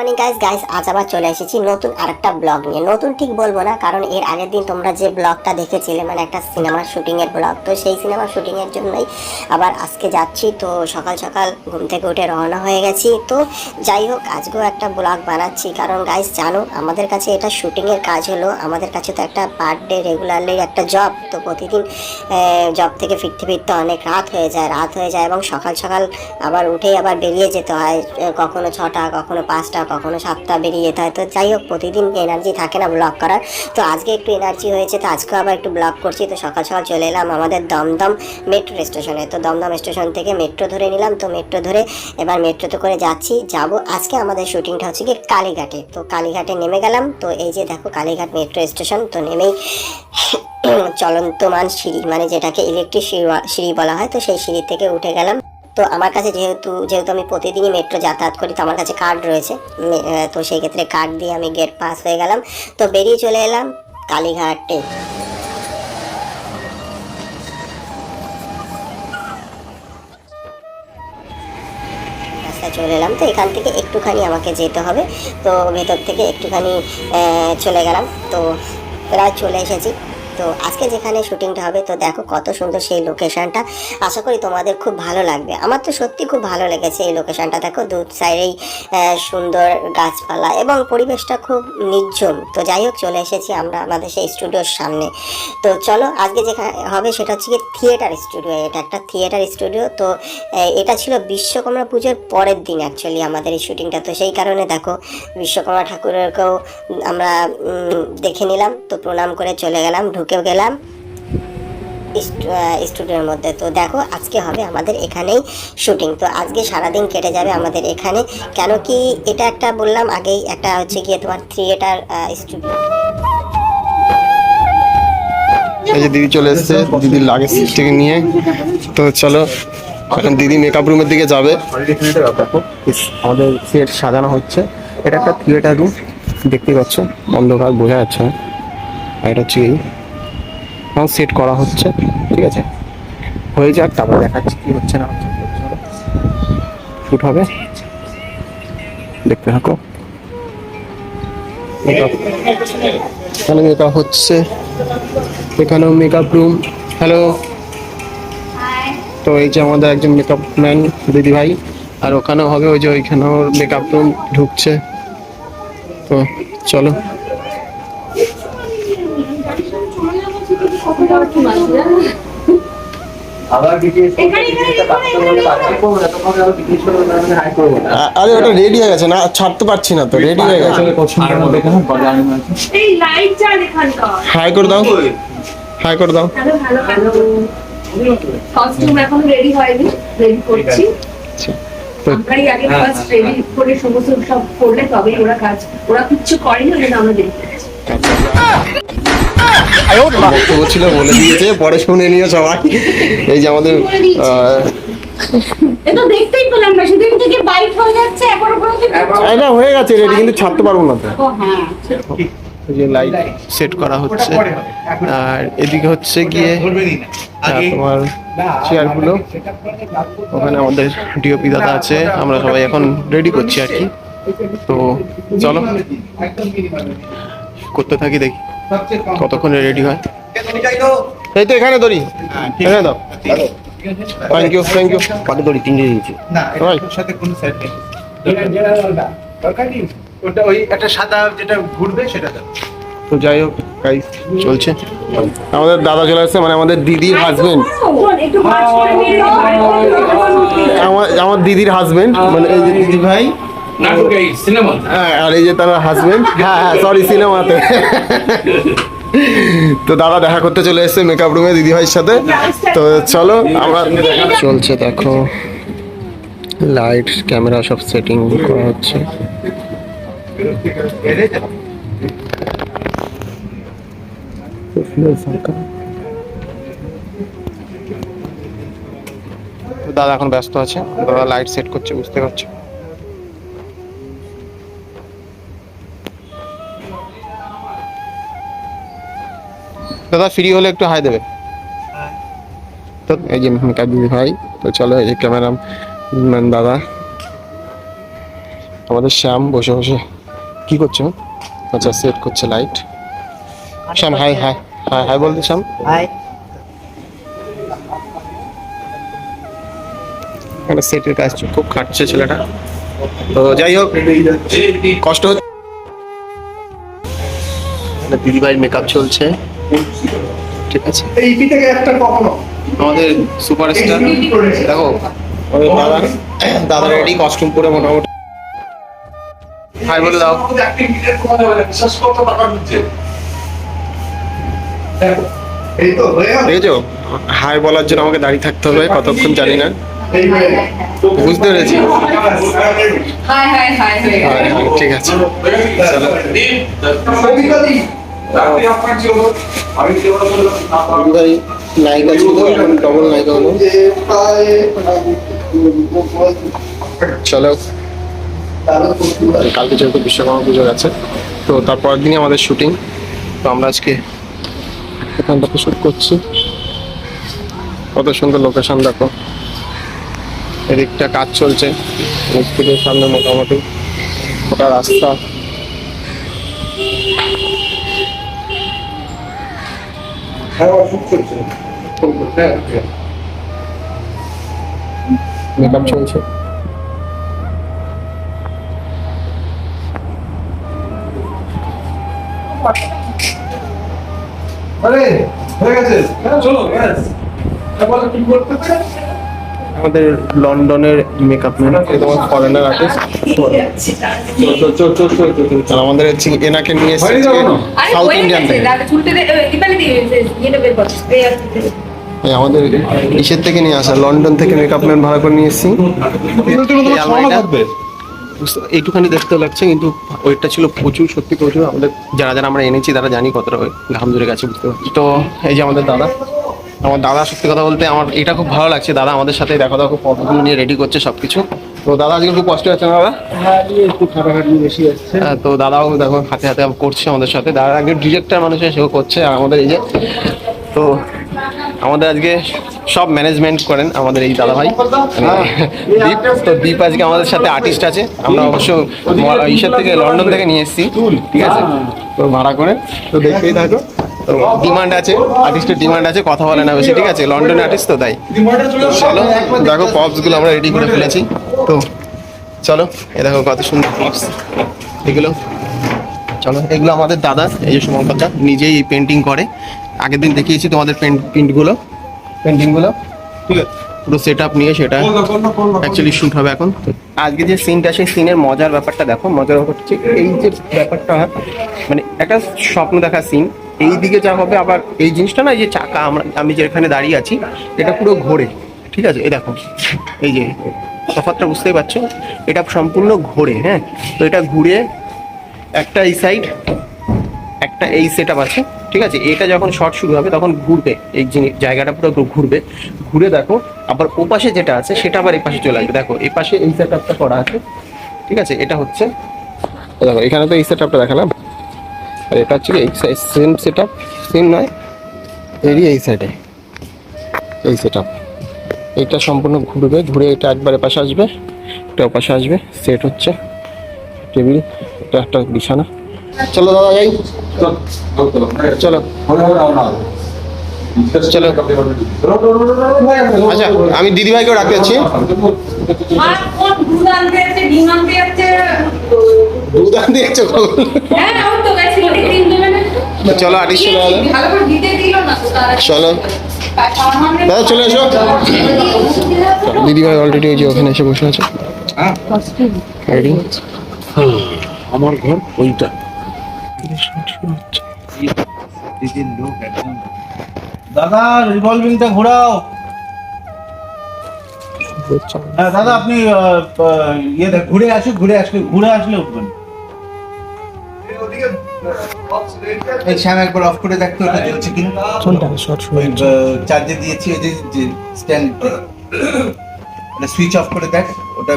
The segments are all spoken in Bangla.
মর্নিং গাইস গাইস আজ আবার চলে এসেছি নতুন আরেকটা ব্লগ নিয়ে। নতুন ঠিক বলব না, কারণ এর আগের দিন তোমরা যে ব্লগটা দেখেছিলে মানে একটা সিনেমার শুটিং এর ব্লগ তো সেই সিনেমার শুটিং এর জন্যই আবার আজকে যাচ্ছি। তো সকাল সকাল ঘুম থেকে উঠে রওনা হয়ে গেছি। তো যাই হোক, আজকেও একটা ব্লগ বানাচ্ছি। কারণ গাইস জানো, আমাদের কাছে এটা শুটিং এর কাজ হলো, আমাদের কাছে তো একটা পার ডে রেগুলারলি একটা জব তো প্রতিদিন জব থেকে ফিরতে ফিরতে অনেক রাত হয়ে যায়, রাত হয়ে যায় এবং সকাল সকাল আবার উঠেই আবার বেরিয়ে যেতে হয় কখনো ছটা, কখনো পাঁচটা কখনো সাতটা বেরিয়ে যেতে হয় তো যাই হোক, প্রতিদিন এনার্জি থাকে না ব্লগ করার। তো আজকে একটু এনার্জি হয়েছে, তো আজকেও আবার একটু ব্লগ করছি। তো সকাল সকাল চলে এলাম আমাদের দমদম মেট্রো স্টেশনে তো দমদম স্টেশন থেকে মেট্রো ধরে নিলাম, তো মেট্রো ধরে এবার মেট্রোতে করে যাচ্ছি। যাব আজকে আমাদের শুটিংটা হচ্ছে কি কালীঘাটে। তো কালীঘাটে নেমে গেলাম, তো এই যে দেখো কালীঘাট মেট্রো স্টেশন তো নেমেই চলন্তমান সিঁড়ি মানে যেটাকে ইলেকট্রিক সিঁড়ি সিঁড়ি বলা হয়, তো সেই সিঁড়ি থেকে উঠে গেলাম। তো আমার কাছে যেহেতু যেহেতু আমি প্রতিদিনই মেট্রো যাতায়াত করি, তো আমার কাছে কার্ড রয়েছে। তো সেই ক্ষেত্রে কার্ড দিয়ে আমি গেট পাস হয়ে গেলাম। তো বেরিয়ে চলে এলাম কালীঘাটে। রাস্তায় চলে এলাম, তো এখান থেকে একটুখানি আমাকে যেতে হবে। তো ভেতর থেকে একটুখানি চলে গেলাম। তো প্রায় চলে এসেছি। তো আজকে যেখানে শুটিংটা হবে, তো দেখো কত সুন্দর সেই লোকেশনটা আশা করি তোমাদের খুব ভালো লাগবে। আমার তো সত্যি খুব ভালো লেগেছে এই লোকেশনটা দেখো, দু সাইডেই সুন্দর গাছপালা এবং পরিবেশটা খুব নির্জন তো যাই হোক, চলে এসেছি আমরা আমাদের সেই স্টুডিওর সামনে। তো চলো, আজকে যেখানে হবে সেটা হচ্ছে থিয়েটার স্টুডিও এটা একটা থিয়েটার স্টুডিও তো এটা ছিল বিশ্বকর্মা পুজোর পরের দিন অ্যাকচুয়ালি আমাদের এই শুটিংটা তো সেই কারণে দেখো, বিশ্বকর্মা ঠাকুরেরকেও আমরা দেখে নিলাম। তো প্রণাম করে চলে গেলাম। ঢুকেও গেলাম। স্টু- স্টুডিওর মধ্যে। তো দেখো, আজকে হবে আমাদের এখানেই শুটিং তো আজকে সারাদিন কেটে যাবে আমাদের এখানে। কেন কি এটা একটা বললাম আগেই, একটা হচ্ছে গিয়ে তোমার থিয়েটার স্টুডিও এই যে দিদি চলে এসেছে, দিদির লাগেজ থেকে নিয়ে। তো চলো, এখন দিদি মেকআপ রুমের দিকে যাবে। আমাদের সেট সাজানো হচ্ছে। এটা একটা থিয়েটার রুম দেখতে পাচ্ছ? অন্ধকার, বোঝা যাচ্ছে এটা হচ্ছে এখন সেট করা হচ্ছে ঠিক আছে? হয়ে যাক তারপর দেখাচ্ছি কি হচ্ছে না হচ্ছে। শুট হবে। দেখতে থাকো। এখানে মেকআপ হচ্ছে এখানেও মেকআপ রুম হ্যালো তো এই যে আমাদের একজন মেকআপ ম্যান দিদি ভাই আর ওখানেও হবে ওই যে ওইখানেও মেকআপ রুম ঢুকছে। তো চলো। আরে ওটা রেডি হয়ে গেছে না? ছাড়তে পারছি না তো রেডি হয়ে গেছে। হাই করে দাও। হাই করে দাও। কস্টিউম এখন রেডি হয়নি রেডি করছি। আচ্ছা। আমরাই আগে ফার্স্ট রেডি করে সমস্ত সব করলে তবেই ওরা কাজ ওরা কিচ্ছু করেনি ওই জন্য আমরা করেছি বক্তব্য ছিল বলে দিয়েছে পরে শুনে নিও সবাই। এই যে আমাদের হয়ে এটা হয়ে গেছে রেডি কিন্তু ছাড়তে পারব না তো। হ্যাঁ। এই যে লাইট সেট করা হচ্ছে আর এদিকে হচ্ছে গিয়ে তোমার চেয়ারগুলো ওখানে আমাদের ডিওপি দাদা আছে আমরা সবাই এখন রেডি করছি আর কি। তো চলো। করতে থাকি দেখি। কতক্ষণে রেডি হয়? এই তো। এখানে দড়ি। এখানে দাও। থ্যাংক ইউ থ্যাংক ইউ পাটি দড়ি তিনটে দিয়েছি। সাথে কোনো সেট নেই। ওটা ওই একটা সাদা যেটা ঘুরবে সেটা দাও। তো যাই হোক গাইস চলছে। আমাদের দাদা চলে আসছে মানে আমাদের দিদির হাজবেন্ড একটু ভাঁজ করে নিয়ে নাও। আমার আমার দিদির হাজবেন্ড মানে এই যে দিদি ভাই হ্যাঁ আর এই যে তার হাজবেন্ড হ্যাঁ হ্যাঁ সরি সিনেমাতে। তো দাদা দেখা করতে চলে এসেছে মেকআপ রুমে দিদি ভাইয়ের সাথে। তো চলো আমরা চলছে দেখো। লাইট ক্যামেরা সব সেটিং করা হচ্ছে। তো দাদা এখন ব্যস্ত আছে। দাদা লাইট সেট করছে বুঝতে পারছ? দাদা ফ্রি হলে একটু হাই দেবে। তো এই যে দিদি ভাই তো চলো এই যে ক্যামেরা দাদা। আমাদের শ্যাম বসে বসে। কি করছে আচ্ছা সেট করছে light Shyam hi hi hi hi বলতে শ্যাম। হাই এখানে সেটের কাজ খুব খাটছে ছেলেটা। তো যাই হোক কষ্ট হচ্ছে। দিদি ভাই মেকআপ চলছে। ঠিক আছে। এই থেকে একটা কখনো আমাদের সুপারস্টার দেখো দাদা দাদা রেডি কস্টিউম পরে মোটামুটি। হাই বলে দাও। বিশ্বাস করতে হয়ে দেখেছ? হাই বলার জন্য আমাকে দাঁড়িয়ে থাকতে হবে কতক্ষণ জানি না। বুঝতে পেরেছি। হাই হাই হাই গেল। ঠিক আছে। ভাই নায়িকা ছিল এখন ডবল নায়িকা হলো চলো। কালকে যেহেতু বিশ্বকর্মা পুজো গেছে তো তারপরের দিনই আমাদের শুটিং তো আমরা আজকে এখানটাতে শুট করছি। কত সুন্দর লোকেশন দেখো। এদিকটা কাজ চলছে। মিস্ত্রির সামনে মোটামুটি ওটা রাস্তা। হ্যাঁ, করছে। হ্যাঁ, হ্যাঁ। মেকআপ চলছে আরে, হয়ে গেছে। হ্যাঁ, চলো, ব্যাস। তারপরে কি করতে? আমাদের লন্ডনের মেকআপ ম্যান তোমার ফরেনার আর্টিস্ট চল, চল, চল, চল, চল, চল। আর আমাদের হচ্ছে এনাকে নিয়ে এসেছে আরে সাউথ ইন্ডিয়ান থেকে এই আমাদের ইসের থেকে নিয়ে আসা লন্ডন থেকে মেকআপ ম্যান ভাড়া করে নিয়ে এসেছি। এইটুখানি দেখতে লাগছে কিন্তু ওইটা ছিল প্রচুর সত্যি প্রচুর। আমাদের যারা যারা আমরা এনেছি তারা জানি কতটা ঘাম জুড়ে গেছে বুঝতে পারছি। তো এই যে আমাদের দাদা আমার দাদা সত্যি কথা বলতে আমার এটা খুব ভালো লাগছে। দাদা আমাদের সাথে দেখা দেখো পদগুলো নিয়ে রেডি করছে সবকিছু। তো দাদা আজকে খুব কষ্ট হচ্ছে না দাদা? হ্যাঁ, একটু খাটাখাটি বেশি আসছে। হ্যাঁ, তো দাদাও দেখো হাতে হাতে করছে আমাদের সাথে। দাদা আগে ডিরেক্টর মানুষ সেও করছে আর আমাদের এই যে তো আমাদের আজকে সব ম্যানেজমেন্ট করেন আমাদের এই দাদা ভাই দীপ তো দীপ আজকে আমাদের সাথে আর্টিস্ট আছে। আমরা অবশ্য ইসের থেকে লন্ডন থেকে নিয়ে এসেছি ঠিক আছে? তো ভাড়া করে তো দেখতেই থাকো। ডিমান্ড আছে আর্টিস্টের ডিমান্ড আছে, কথা বলে না বেশি, ঠিক আছে? লন্ডনের আর্টিস্ট তো, তাই। চলে, দেখো পপসগুলো আমরা রেডি করে ফেলেছি। তো চলো, এ দেখো কত সুন্দর পপস এগুলো, চলো, এগুলো আমাদের দাদা, এই যে সুমঙ্করদা নিজেই এই পেন্টিং করে। আগের দিন দেখিয়েছি তোমাদের পেন্টগুলো পেন্টিংগুলো ঠিক আছে? পুরো সেট আপ নিয়ে সেটা। অ্যাকচুয়ালি শুট হবে এখন। আজকে যে সিনটা সেই সিনের মজার ব্যাপারটা দেখো। মজার ব্যাপার হচ্ছে, এই যে ব্যাপারটা মানে একটা স্বপ্ন দেখা সিন এই দিকে যা হবে আবার এই জিনিসটা না, এই যে চাকা আমরা, আমি যেখানে দাঁড়িয়ে আছি, এটা পুরো ঘোরে, ঠিক আছে? এই দেখো, এই যে তফাৎটা বুঝতেই পারছ? এটা সম্পূর্ণ ঘোরে হ্যাঁ? তো এটা ঘুরে একটা এই সাইড একটা এই সেট আছে, ঠিক আছে? এটা যখন শর্ট শুরু হবে, তখন ঘুরবে, এই জিনিস জায়গাটা পুরো ঘুরবে। ঘুরে দেখো, আবার ও পাশে যেটা আছে, সেটা আবার এই পাশে চলে আসবে। দেখো, এই পাশে এই সেট আপটা করা আছে, ঠিক আছে? এটা হচ্ছে, দেখো, এখানে তো এই সেট আপটা দেখালাম। আর এটা হচ্ছে এই সেম সেট আপ সেম নয় এরই এই সাইডে এই সেট আপ এটা সম্পূর্ণ ঘুরবে ঘুরে এটা একবার পাশে আসবে এটা পাশে আসবে সেট হচ্ছে টেবিল এটা একটা বিছানা। চলো দাদা যাই চল, চল। আচ্ছা আমি দিদি ভাইকেও রাখতে যাচ্ছি দুধ আনতে হ্যাঁ না চলো আর্টিস্ট চলে ভালো করে দিতে দিল না চলো। দাদা চলে এসো। দিদি ভাই অলরেডি ওই যে ওখানে এসে বসে আছে। হ্যাঁ। রেডি আমার ঘর ওইটা। দাদা রিভলভিংটা ঘোরাও। হ্যাঁ দাদা আপনি ইয়ে ঘুরে আসুক ঘুরে আসলে ঘুরে আসলে উঠবেন। এই শ্যাম একবার অফ করে দেখতো ওটা জ্বলছে কিনা ওই চার্জে দিয়েছি ওই যে যে স্ট্যান্ড ওটা সুইচ অফ করে দেখ ওটা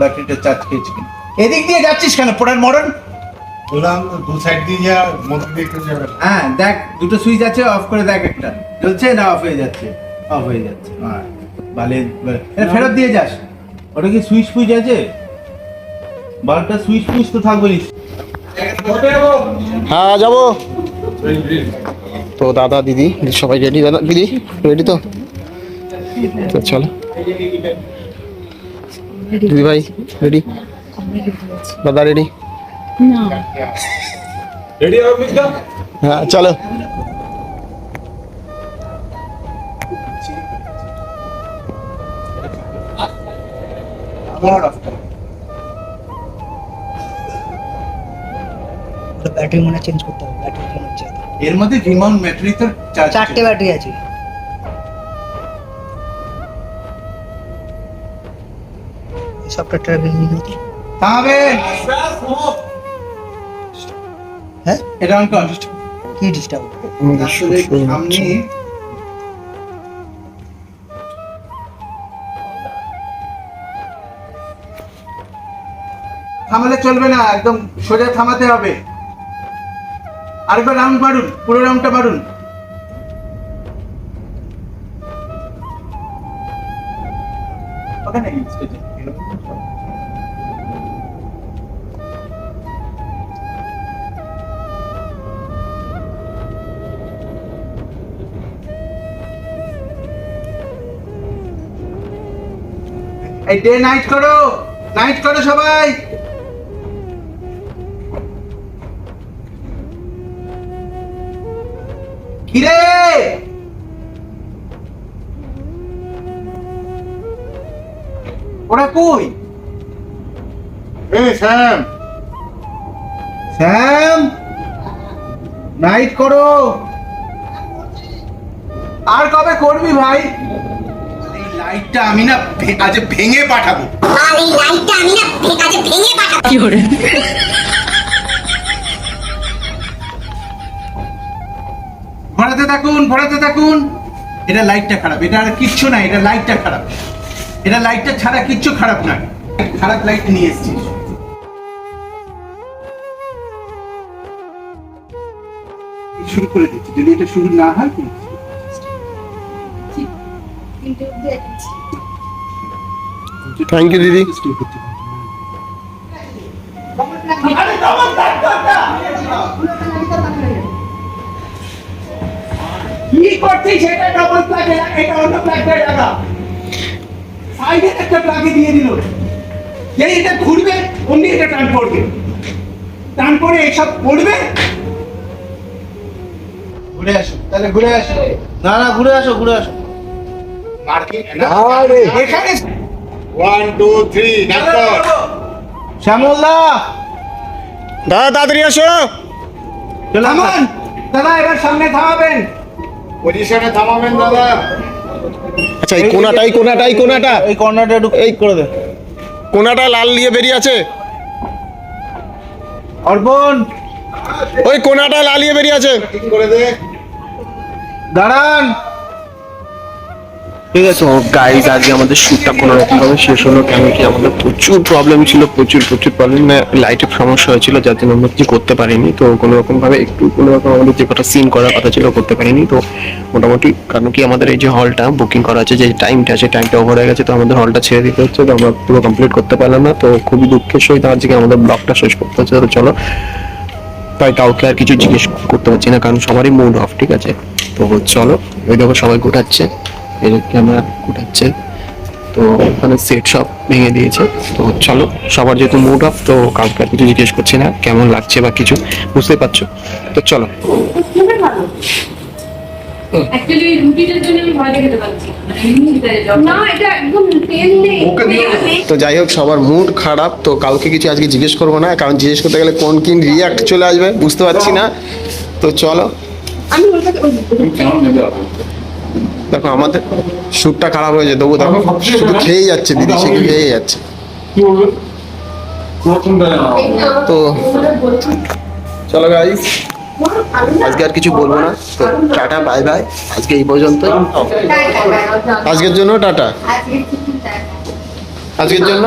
ব্যাটারিটা চার্জ খেয়েছে কিনা। এদিক দিয়ে যাচ্ছিস কেন? পড়ার বললাম দু সাইড দিয়ে যা মধ্যে দিয়ে একটু যাবে। হ্যাঁ দেখ দুটো সুইচ আছে অফ করে দেখ একটা। জ্বলছে না অফ হয়ে যাচ্ছে? অফ হয়ে যাচ্ছে হ্যাঁ ভালো ভালো। ফেরত দিয়ে যাস। ওটা কি সুইচ ফুইচ আছে? বাল্বটা সুইচ সুইচ তো থাকবে হ্যাঁ যাব। তো দাদা দিদি সবাই রেডি দাদা দিদি রেডি তো? তো চলো। দিদি ভাই রেডি দাদা রেডি রেডি হ্যাঁ চলো। ব্যাটারি মনে চেঞ্জ করতে হবে ব্যাটারি মনে হচ্ছে? এর মধ্যে ভিমন ব্যাটারি তো চারটে ব্যাটারি আছে। সফটওয়্যারটা বিভিন্ন হতো থামবেন হ্যাঁ? এটা অন কি ডিস্টার্ব আসলে থামালে চলবে না একদম সোজা থামাতে হবে। আরেকবার রাউন্ড মারুন পুরো রাউন্ডটা মারুন। ওখানে এই ডে নাইট করো নাইট করো সবাই। কিরে? ওরা কই? এ স্যাম। স্যাম নাইট করো। আর কবে করবি ভাই? এই লাইটটা আমি না আজ ভেঙে পাঠাবো। আর এই লাইটটা আমি না কাজে ভেঙে পাঠাবো। ঘোরাতে থাকুন ঘোরাতে থাকুন। এটা লাইটটা খারাপ। এটা আর কিচ্ছু না এটা লাইটটা খারাপ। এটা লাইটটা ছাড়া কিচ্ছু খারাপ না। খারাপ লাইট নিয়ে এসেছিস শুরু করে দিচ্ছি। যদি এটা শুরু না হয় কি? থ্যাংক ইউ দিদি। সেটা ডবল প্লাগ এটা অন্য প্লাগটা লাগা সাইডে একটা প্লাগে দিয়ে দিল। যেই এটা ঘুরবে অমনি এটা টান পড়বে। টান পড়ে এইসব পড়বে। ঘুরে আসো তাহলে ঘুরে আসো। না না ঘুরে আসো ঘুরে আসো। এখানে ওয়ান টু থ্রি শ্যামলদা দাদা তাড়াতাড়ি আসো। দাদা এবার সামনে থামাবেন। পজিশনে থামাবেন দাদা। আচ্ছা এই কোনাটাই কোনাটাই কোনাটা এই কর্নারটা একটু এই করে দে। কোনাটা লাল নিয়ে বেরিয়ে আছে। অর্পণ! ওই কোনাটা লালিয়ে বেরিয়ে আছে। ঠিক করে দে। দাঁড়ান! ঠিক আছে, তো গাইজ আজকে আমাদের শ্যুটটা কোনো রকম ভাবে শেষ হলো, কেন কি আমাদের প্রচুর প্রবলেম ছিল, প্রচুর প্রচুর প্রবলেম লাইটের সমস্যা হয়েছিল, যার জন্য আমরা কিছু করতে পারিনি। তো কোনো রকম ভাবে একটু কোনো রকম আমাদের যে কটা সিন করার কথা ছিল, করতে পারিনি। তো মোটামুটি, কারণ কি আমাদের এই যে হলটা বুকিং করা আছে, যে টাইমটা আছে টাইমটা ওভার হয়ে গেছে, তো আমাদের হলটা ছেড়ে দিতে হচ্ছে, তো আমরা পুরো কমপ্লিট করতে পারলাম না। তো খুবই দুঃখের সহিত আজকে আমাদের ব্লগটা শেষ করতে হচ্ছে, তো চলো। তাই কাউকে আর কিছু জিজ্ঞেস করতে পারছি না, কারণ সবারই মুড অফ ঠিক আছে? তো চলো ওই দেখো সবাই গোটাচ্ছে এই ক্যামেরা গোটাচ্ছে তো ওখানে সেট সব ভেঙে দিয়েছে। তো চলো সবার যেহেতু মুড অফ তো কাউকে আর কিছু জিজ্ঞেস করছি না কেমন লাগছে বা কিছু বুঝতে পারছ? তো চলো। তো যাই হোক সবার মুড খারাপ তো কাউকে কিছু আজকে জিজ্ঞেস করব না কারণ জিজ্ঞেস করতে গেলে কোন কিন রিয়াক্ট চলে আসবে বুঝতে পারছি না। তো চলো। আমি দেখো আমাদের শ্যুটটা খারাপ হয়েছে তবু দেখো শুধু খেয়ে যাচ্ছে দিদি সে খেয়ে যাচ্ছে। তো চলো গাইস আজকে আর কিছু বলব না। তো টাটা বাই বাই আজকে এই পর্যন্ত আজকের জন্য টাটা। আজকের জন্য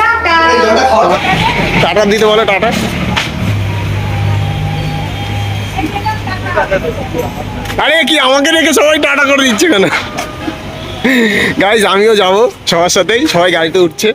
টাটা। টাটা দিতে বলো টাটা। আরে কি, আমাকে রেখে সবাই টাটা করে দিচ্ছে কেন? গাইজ আমিও যাব সবার সাথেই, সবাই গাড়িতে উঠছে।